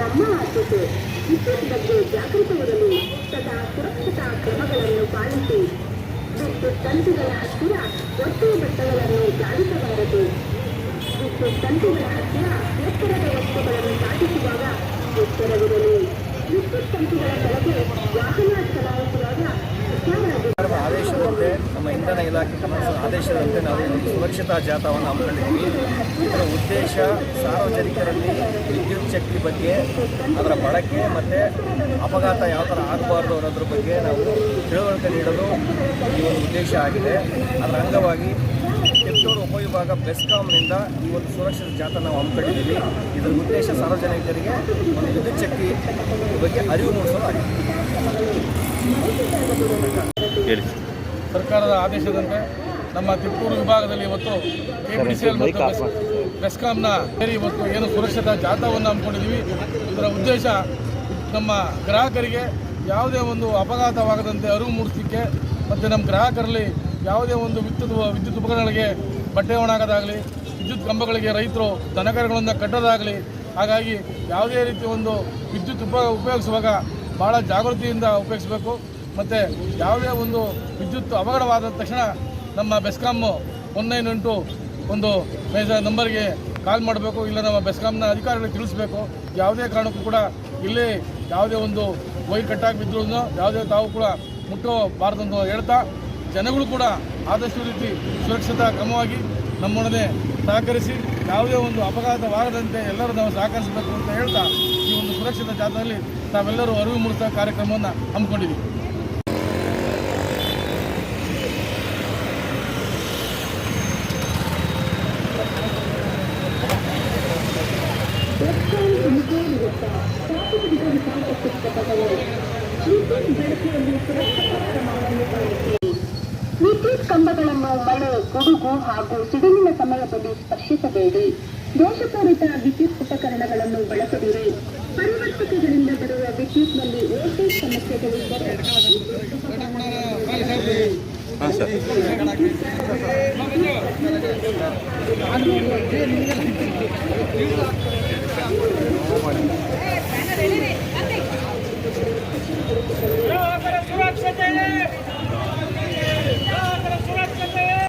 ನಮ್ಮ ಆದ್ಯತೆ ವಿದ್ಯುತ್ ಬಗ್ಗೆ ಜಾಗೃತವಿರಲು ಸದಾ ಸುರಕ್ಷತಾ ಕ್ರಮಗಳನ್ನು ಪಾಲಿಸಿ ವಿದ್ಯುತ್ ತಂತಿಗಳ ಹತ್ತಿರ ಒಟ್ಟು ಬಟ್ಟೆಗಳನ್ನು ಜಾರಿಸಬಾರದು ವಿದ್ಯುತ್ ತಂತಿಗಳ ಹತ್ತಿರ ಎತ್ತರದ ವಸ್ತುಗಳನ್ನು ಸಾಗಿಸುವಾಗ ಎಚ್ಚರವಿರಲಿ ವಿದ್ಯುತ್ ತಂತಿಗಳ ಕೆಳಗೆ ವಾಹನ ಚಲಾಯಿಸುವಾಗ ನಮ್ಮ ಇಂಧನ ಇಲಾಖೆ ಆದೇಶದಂತೆ ನಾವು ಸುರಕ್ಷತಾ ಜಾಥಾವನ್ನು ಹಮ್ಮಿಕೊಂಡಿದ್ದೀವಿ. ಇದರ ಉದ್ದೇಶ ಸಾರ್ವಜನಿಕರಲ್ಲಿ ವಿದ್ಯುತ್ ಶಕ್ತಿ ಬಗ್ಗೆ, ಅದರ ಬಳಕೆ ಮತ್ತು ಅಪಘಾತ ಯಾವ ಥರ ಆಗಬಾರ್ದು ಅನ್ನೋದ್ರ ಬಗ್ಗೆ ನಾವು ತಿಳುವಳಿಕೆ ನೀಡಲು ಈ ಒಂದು ಉದ್ದೇಶ ಆಗಿದೆ. ಅದರ ಅಂಗವಾಗಿ ಕಿತ್ತೂರು ಉಪವಿಭಾಗ ಬೆಸ್ಕಾಂನಿಂದ ಈ ಒಂದು ಸುರಕ್ಷಿತ ಜಾಥಾ ನಾವು ಹಮ್ಮಿಕೊಂಡಿದ್ದೀವಿ. ಇದರ ಉದ್ದೇಶ ಸಾರ್ವಜನಿಕರಿಗೆ ಒಂದು ವಿದ್ಯುತ್ ಶಕ್ತಿ ಬಗ್ಗೆ ಅರಿವು ಮೂಡಿಸೋದಾಗಿದೆ. ಹೇಳಿ. ಸರ್ಕಾರದ ಆದೇಶದಂತೆ ನಮ್ಮ ತಿಪ್ಪೂರು ವಿಭಾಗದಲ್ಲಿ ಇವತ್ತು ಕೆಪಿಸಿಎಲ್ ಮತ್ತು ಬೆಸ್- ಬೆಸ್ಕಾಂನ ಸೇರಿ ಇವತ್ತು ಏನು ಸುರಕ್ಷತಾ ಜಾಥಾವನ್ನು ಹಮ್ಮಿಕೊಂಡಿದ್ದೀವಿ. ಇದರ ಉದ್ದೇಶ ನಮ್ಮ ಗ್ರಾಹಕರಿಗೆ ಯಾವುದೇ ಒಂದು ಅಪಘಾತವಾಗದಂತೆ ಅರಿವು ಮೂಡಿಸಲಿಕ್ಕೆ ಮತ್ತು ನಮ್ಮ ಗ್ರಾಹಕರಲ್ಲಿ ಯಾವುದೇ ಒಂದು ವಿದ್ಯುತ್ ವಿದ್ಯುತ್ ಉಪಕರಣಗಳಿಗೆ ಬಟ್ಟೆ ಒಣಗೋದಾಗಲಿ ವಿದ್ಯುತ್ ಕಂಬಗಳಿಗೆ ರೈತರು ದನಕರಗಳನ್ನು ಕಟ್ಟೋದಾಗಲಿ ಹಾಗಾಗಿ ಯಾವುದೇ ರೀತಿ ಒಂದು ವಿದ್ಯುತ್ ಉಪ ಉಪಯೋಗಿಸುವಾಗ ಭಾಳ ಜಾಗೃತಿಯಿಂದ ಉಪಯೋಗಿಸಬೇಕು. ಮತ್ತು ಯಾವುದೇ ಒಂದು ವಿದ್ಯುತ್ ಅವಘಡವಾದ ತಕ್ಷಣ ನಮ್ಮ ಬೆಸ್ಕಾಮು ಒನ್ ನೈನ್ ಎಂಟು ಒಂದು ನಂಬರ್ಗೆ ಕಾಲ್ ಮಾಡಬೇಕು ಇಲ್ಲ ನಮ್ಮ ಬೆಸ್ಕಾಂನ ಅಧಿಕಾರಿಗಳಿಗೆ ತಿಳಿಸಬೇಕು. ಯಾವುದೇ ಕಾರಣಕ್ಕೂ ಕೂಡ ಇಲ್ಲಿ ಯಾವುದೇ ಒಂದು ವೈರ್ ಕಟ್ಟಾಗಿ ಬಿದ್ದರೂ ಯಾವುದೇ ತಾವು ಕೂಡ ಮುಟ್ಟಬಾರ್ದಂತ ಹೇಳ್ತಾ, ಜನಗಳು ಕೂಡ ಆದಷ್ಟು ರೀತಿ ಸುರಕ್ಷತಾ ಕ್ರಮವಾಗಿ ನಮ್ಮೊಡನೆ ಸಹಕರಿಸಿ, ಯಾವುದೇ ಒಂದು ಅಪಘಾತವಾಗದಂತೆ ಎಲ್ಲರೂ ನಾವು ಸಹಕರಿಸಬೇಕು ಅಂತ ಹೇಳ್ತಾ ಈ ಒಂದು ಸುರಕ್ಷಿತ ಜಾಥಾದಲ್ಲಿ ತಾವೆಲ್ಲರೂ ಅರಿವು ಮೂಡಿಸುವ ಕಾರ್ಯಕ್ರಮವನ್ನು ಹಮ್ಮಿಕೊಂಡಿದ್ದೀವಿ. ವಿದ್ಯುತ್ ಕಂಬಗಳನ್ನು ಮಳೆ, ಗುಡುಗು ಹಾಗೂ ಸಿಡಿಲಿನ ಸಮಯದಲ್ಲಿ ಸ್ಪರ್ಶಿಸಬೇಡಿ. ದೋಷಪೂರಿತ ವಿದ್ಯುತ್ ಉಪಕರಣಗಳನ್ನು ಬಳಸದಿರಿ. ಪರಿವರ್ತಕಗಳಿಂದ ಬರುವ ವಿದ್ಯುತ್ನಲ್ಲಿ ವೋಲ್ಟೇಜ್ ಸಮಸ್ಯೆಗಳಿದ್ದರೆ ಹಾಂ, ಸರ್. ಮಾಡಿ. ಸುರಕ್ಷತೆ